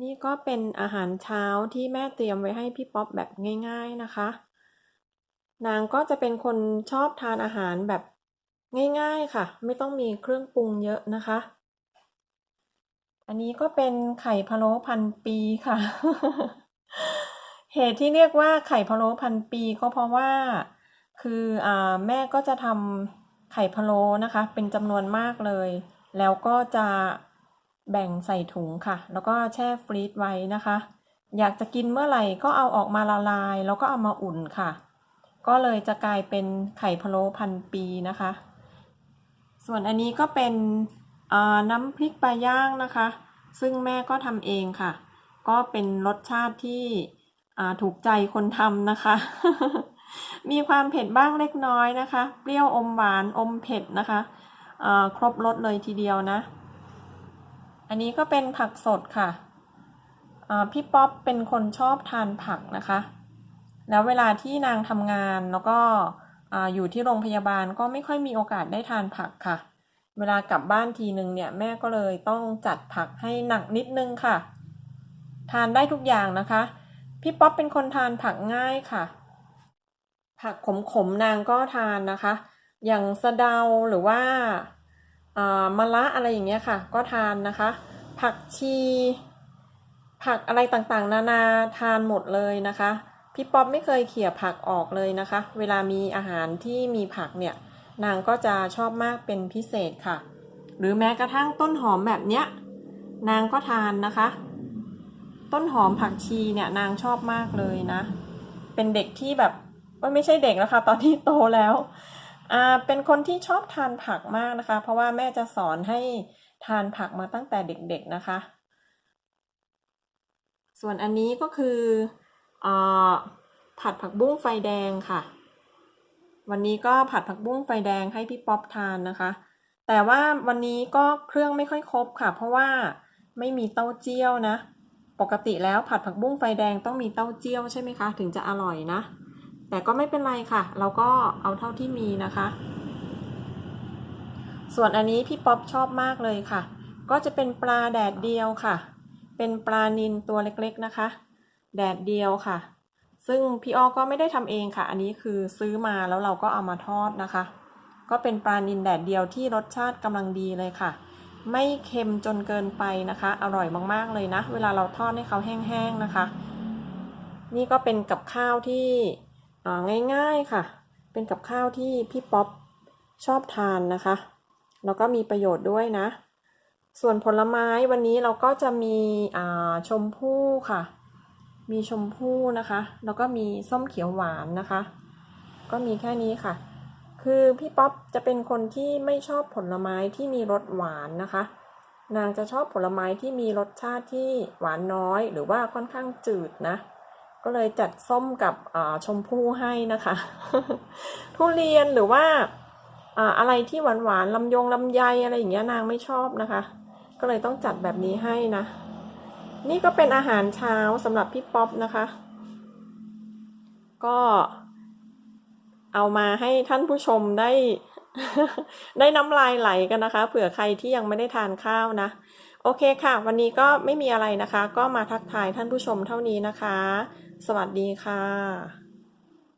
นี่ก็เป็นอาหารเช้าที่แม่เตรียมไว้ให้พี่ป๊อปแบบง่าย ๆนะคะ นางก็จะเป็นคนชอบทานอาหารแบบง่าย ๆค่ะ ไม่ต้องมีเครื่องปรุงเยอะนะคะ อันนี้ก็เป็นไข่พะโล้พันปีค่ะ เหตุที่เรียกว่าไข่พะโล้พันปีก็เพราะว่า คืออ่าแม่ก็จะทำไข่พะโล้นะคะ เป็นจำนวนมากเลย แล้วก็จะ แบ่งใส่ถุงค่ะ แล้วก็แช่ฟรีซไว้นะคะ อยากจะกินเมื่อไหร่ก็เอาออกมาละลาย แล้วก็เอามาอุ่นค่ะ ก็เลยจะกลายเป็นไข่พะโล้พันปีนะคะ ส่วนอันนี้ก็เป็นน้ำพริกปลาย่างนะคะ ซึ่งแม่ก็ทำเองค่ะ ก็เป็นรสชาติที่ถูกใจคนทำนะคะ มีความเผ็ดบ้างเล็กน้อยนะคะ เปรี้ยวอมหวานอมเผ็ดนะคะครบรสเลยทีเดียวนะ อันนี้ก็เป็นผักสดค่ะ พี่ป๊อปเป็นคนชอบทานผักนะคะ แล้วเวลาที่นางทำงานแล้วก็ออยู่ที่โรงพยาบาลก็ไม่ค่อยมีโอกาสได้ทานผักค่ะ เวลากลับบ้านทีนึงเนี่ยแม่ก็เลยต้องจัดผักให้หนักนิดนึงค่ะ ทานได้ทุกอย่างนะคะ พี่ป๊อปเป็นคนทานผักง่ายค่ะ ผักขมๆนางก็ทานนะคะ อย่างสะเดาหรือว่า มะระอะไรอย่างเงี้ยค่ะ ก็ทานนะคะ ผักชี ผักอะไรต่างๆ นานาทานหมดเลยนะคะ พี่ป๊อปไม่เคยเขี่ยผักออกเลยนะคะ เวลามีอาหารที่มีผักเนี่ย นางก็จะชอบมากเป็นพิเศษค่ะ หรือแม้กระทั่งต้นหอมแบบเนี้ย นางก็ทานนะคะ ต้นหอมผักชีเนี่ยนางชอบมากเลยนะ เป็นเด็กที่แบบว่าไม่ใช่เด็กแล้วค่ะ ตอนที่โตแล้ว เป็นคนที่ชอบทานผักมากนะคะ เพราะว่าแม่จะสอนให้ทานผักมาตั้งแต่เด็กๆนะคะ ส่วนอันนี้ก็คืออผัดผักบุ้งไฟแดงค่ะ วันนี้ก็ผัดผักบุ้งไฟแดงให้พี่ป๊อปทานนะคะ แต่ว่าวันนี้ก็เครื่องไม่ค่อยครบค่ะ เพราะว่าไม่มีเต้าเจี้ยวนะ ปกติแล้วผัดผักบุ้งไฟแดงต้องมีเต้าเจี้ยวใช่ไหมคะ ถึงจะอร่อยนะ แต่ก็ไม่เป็นไรค่ะ เราก็เอาเท่าที่มีนะคะ ส่วนอันนี้พี่ป๊อปชอบมากเลยค่ะ ก็จะเป็นปลาแดดเดียวค่ะ เป็นปลานิลตัวเล็กๆนะคะ แดดเดียวค่ะ ซึ่งพี่อ้อก็ไม่ได้ทำเองค่ะ อันนี้คือซื้อมาแล้วเราก็เอามาทอดนะคะ ก็เป็นปลานิลแดดเดียวที่รสชาติกำลังดีเลยค่ะ ไม่เค็มจนเกินไปนะคะ อร่อยมากๆเลยนะ เวลาเราทอดให้เขาแห้งๆนะคะ นี่ก็เป็นกับข้าวที่ ง่ายๆค่ะ เป็นกับข้าวที่พี่ป๊อปชอบทานนะคะ แล้วก็มีประโยชน์ด้วยนะ ส่วนผลไม้วันนี้เราก็จะมีอ่าชมพู่ค่ะ มีชมพู่นะคะ แล้วก็มีส้มเขียวหวานนะคะ ก็มีแค่นี้ค่ะ คือพี่ป๊อปจะเป็นคนที่ไม่ชอบผลไม้ที่มีรสหวานนะคะ นางจะชอบผลไม้ที่มีรสชาติที่หวานน้อย หรือว่าค่อนข้างจืดนะ ก็เลยจัดส้มกับชมพู่ให้นะคะ ทุเรียนหรือว่าอะไรที่หวานหวานๆลำยงลำไยอะไรอย่างเงี้ยนางไม่ชอบนะคะ ก็เลยต้องจัดแบบนี้ให้นะ นี่ก็เป็นอาหารเช้าสำหรับพี่ป๊อปนะคะ ก็เอามาให้ท่านผู้ชมได้ ได้น้ำลายไหลกันนะคะ เผื่อใครที่ยังไม่ได้ทานข้าวนะ โอเคค่ะ วันนี้ก็ไม่มีอะไรนะคะ ก็มาทักทายท่านผู้ชมเท่านี้นะคะ สวัสดีค่ะ